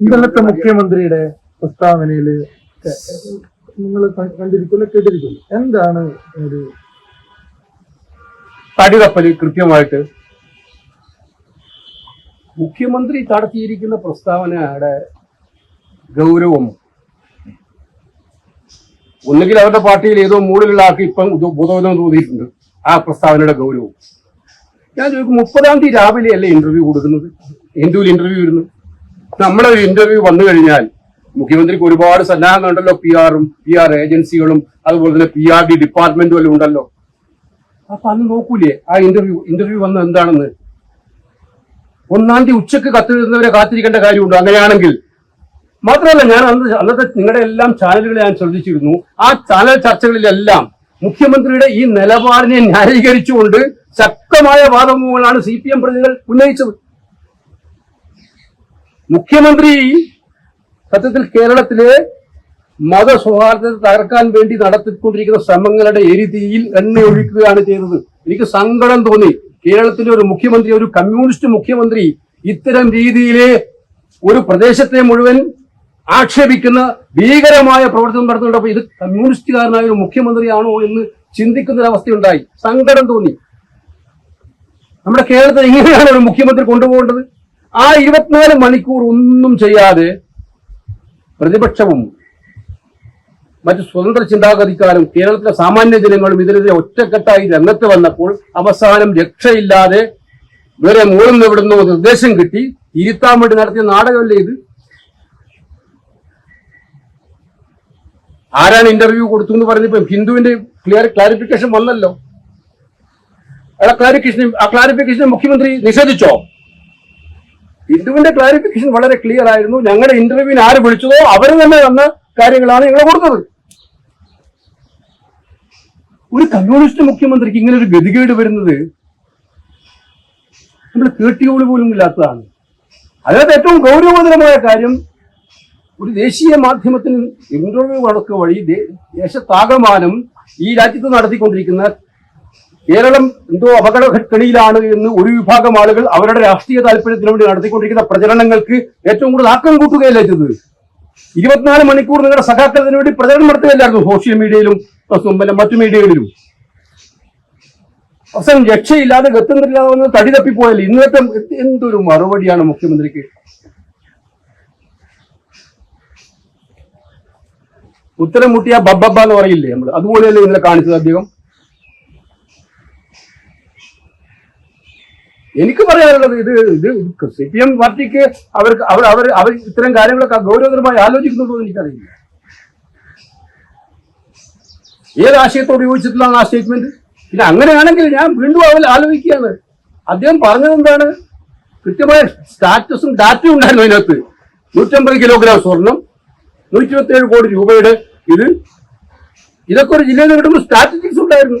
ഇന്നലത്തെ മുഖ്യമന്ത്രിയുടെ പ്രസ്താവനയിൽ നിങ്ങൾ കണ്ടിരിക്കുമല്ലോ കേട്ടിരിക്കുന്നു എന്താണ് ഒരു തടിതപ്പൽ കൃത്യമായിട്ട്? മുഖ്യമന്ത്രി നടത്തിയിരിക്കുന്ന പ്രസ്താവനയുടെ ഗൗരവം ഒന്നുകിൽ അവരുടെ പാർട്ടിയിൽ ഏതോ മൂടിലുള്ള ആൾക്ക് ഇപ്പം ഇത് തോന്നിയിട്ടുണ്ട്. ആ പ്രസ്താവനയുടെ ഗൗരവം. ഞാൻ ചോദിക്കും മുപ്പതാം തീയതി രാവിലെ അല്ലേ ഇന്റർവ്യൂ കൊടുക്കുന്നത്? എന്തുവിൽ ഇന്റർവ്യൂ വരുന്നു നമ്മുടെ ഒരു ഇന്റർവ്യൂ വന്നു കഴിഞ്ഞാൽ മുഖ്യമന്ത്രിക്ക് ഒരുപാട് സന്നാഹങ്ങൾ ഉണ്ടല്ലോ. പി ആറും പി ആർ ഏജൻസികളും അതുപോലെ തന്നെ പി ആർ ഡി ഡിപ്പാർട്ട്മെന്റും എല്ലാം ഉണ്ടല്ലോ. അപ്പൊ അന്ന് നോക്കൂലേ? ആ ഇന്റർവ്യൂ ഇന്റർവ്യൂ വന്ന എന്താണെന്ന്? ഒന്നാം തീയതി ഉച്ചയ്ക്ക് കത്തെഴുതുന്നവരെ കാത്തിരിക്കേണ്ട കാര്യമുണ്ടോ? അങ്ങനെയാണെങ്കിൽ. മാത്രമല്ല ഞാൻ അന്ന് അന്നത്തെ നിങ്ങളുടെ എല്ലാം ചാനലുകളെ ഞാൻ ശ്രദ്ധിച്ചിരുന്നു. ആ ചാനൽ ചർച്ചകളിലെല്ലാം മുഖ്യമന്ത്രിയുടെ ഈ നിലപാടിനെ ന്യായീകരിച്ചുകൊണ്ട് ശക്തമായ വാദമുഖങ്ങളാണ് സി പി എം പ്രതികൾ ഉന്നയിച്ചത്. മുഖ്യമന്ത്രി സത്യത്തിൽ കേരളത്തിലെ മതസൗഹാർദ്ദത്തെ തകർക്കാൻ വേണ്ടി നടത്തിക്കൊണ്ടിരിക്കുന്ന ശ്രമങ്ങളുടെ എരിതീയിൽ എണ്ണയൊഴിക്കുകയാണ് ചെയ്തത്. എനിക്ക് സങ്കടം തോന്നി. കേരളത്തിലെ ഒരു മുഖ്യമന്ത്രി ഒരു കമ്മ്യൂണിസ്റ്റ് മുഖ്യമന്ത്രി ഇത്തരം രീതിയിലെ ഒരു പ്രദേശത്തെ മുഴുവൻ ആക്ഷേപിക്കുന്ന ഭീകരമായ പ്രവർത്തനം നടത്തുന്നുണ്ടപ്പോൾ ഇത് കമ്മ്യൂണിസ്റ്റുകാരനായ ഒരു മുഖ്യമന്ത്രിയാണോ എന്ന് ചിന്തിക്കുന്ന ഒരവസ്ഥയുണ്ടായി സങ്കടം തോന്നി. നമ്മുടെ കേരളത്തിൽ എങ്ങനെയാണ് ഒരു മുഖ്യമന്ത്രി കൊണ്ടുപോകേണ്ടത്? ആ ഇരുപത്തിനാല് മണിക്കൂർ ഒന്നും ചെയ്യാതെ പ്രതിപക്ഷവും മറ്റ് സ്വതന്ത്ര ചിന്താഗതിക്കാരും കേരളത്തിലെ സാമാന്യ ജനങ്ങളും ഇതിനെതിരെ ഒറ്റക്കെട്ടായി രംഗത്ത് വന്നപ്പോൾ അവസാനം രക്ഷയില്ലാതെ വേറെ മൂളം വിടുന്ന നിർദ്ദേശം കിട്ടി. ഇരുത്താൻ വേണ്ടി നടത്തിയ നാടകമല്ലേ ഇത്? ആരാണ് ഇന്റർവ്യൂ കൊടുത്തു എന്ന് പറഞ്ഞപ്പോ ഹിന്ദുവിന്റെ ക്ലിയർ ക്ലാരിഫിക്കേഷൻ വന്നല്ലോ. ആ ക്ലാരിഫിക്കേഷൻ ആ ക്ലാരിഫിക്കേഷൻ മുഖ്യമന്ത്രി നിഷേധിച്ചോ? ഹിന്ദുവിന്റെ ക്ലാരിഫിക്കേഷൻ വളരെ ക്ലിയർ ആയിരുന്നു. ഞങ്ങളുടെ ഇന്റർവ്യൂവിന് ആര് വിളിച്ചതോ അവർ തന്നെ വന്ന കാര്യങ്ങളാണ് ഞങ്ങൾ കൊടുത്തത്. ഒരു കമ്മ്യൂണിസ്റ്റ് മുഖ്യമന്ത്രിക്ക് ഇങ്ങനെ ഒരു ഗതികേട് വരുന്നത് നമ്മൾ കേട്ടിയോൾ പോലും ഇല്ലാത്തതാണ്. അതിനകത്ത് ഏറ്റവും ഗൗരവതരമായ കാര്യം ഒരു ദേശീയ മാധ്യമത്തിന് ഇന്റർവ്യൂ നടക്കുക വഴി ദേശത്താകമാനം ഈ രാജ്യത്ത് നടത്തിക്കൊണ്ടിരിക്കുന്ന കേരളം എന്തോ അപകടക്കെണിയിലാണ് എന്ന് ഒരു വിഭാഗം ആളുകൾ അവരുടെ രാഷ്ട്രീയ താല്പര്യത്തിന് വേണ്ടി നടത്തിക്കൊണ്ടിരിക്കുന്ന പ്രചരണങ്ങൾക്ക് ഏറ്റവും കൂടുതൽ ആക്കം കൂട്ടുകയല്ലേ ചെയ്തത്? ഇരുപത്തിനാല് മണിക്കൂർ നിങ്ങളുടെ സഖാക്കളത്തിന് വേണ്ടി പ്രചരണം നടത്തുകയല്ലായിരുന്നു സോഷ്യൽ മീഡിയയിലും പിന്നെ മറ്റു മീഡിയകളിലും അവസാനം രക്ഷയില്ലാതെ ഗത്യന്തരില്ലാതെ വന്ന് തടി തപ്പിപ്പോയല്ലേ ഇന്നത്തെ എന്തൊരു മറുപടിയാണ് മുഖ്യമന്ത്രിക്ക്? ഉത്തരം മുട്ടിയ ബബ്ബബ്ബ എന്ന് പറയില്ലേ നമ്മൾ അതുപോലെയല്ലേ ഇന്നലെ കാണിച്ചത് അദ്ദേഹം? എനിക്ക് പറയാനുള്ളത് ഇത് ഇത് സി പി എം പാർട്ടിക്ക് അവർക്ക് അവർ അവർ അവർ ഇത്തരം കാര്യങ്ങളൊക്കെ ഗൗരവതരമായി ആലോചിക്കുന്നുണ്ടോ എന്ന് എനിക്കറിയില്ല. ഏത് ആശയത്തോട് യോജിച്ചിട്ടുള്ളതാണ് ആ സ്റ്റേറ്റ്മെന്റ് പിന്നെ അങ്ങനെയാണെങ്കിൽ ഞാൻ വീണ്ടും അവൽ ആലോചിക്കുകയാണ്. അദ്ദേഹം പറഞ്ഞത് എന്താണ്? കൃത്യമായ സ്റ്റാറ്റസും ഡാറ്റയും ഉണ്ടായിരുന്നു അതിനകത്ത്. നൂറ്റമ്പത് കിലോഗ്രാം സ്വർണം നൂറ്റി ഇരുപത്തി കോടി രൂപയുടെ ഇത്. ഇതൊക്കെ ഒരു ജില്ലയിൽ കിട്ടുമ്പോൾ സ്റ്റാറ്റിസ്റ്റിക്സ് ഉണ്ടായിരുന്നു.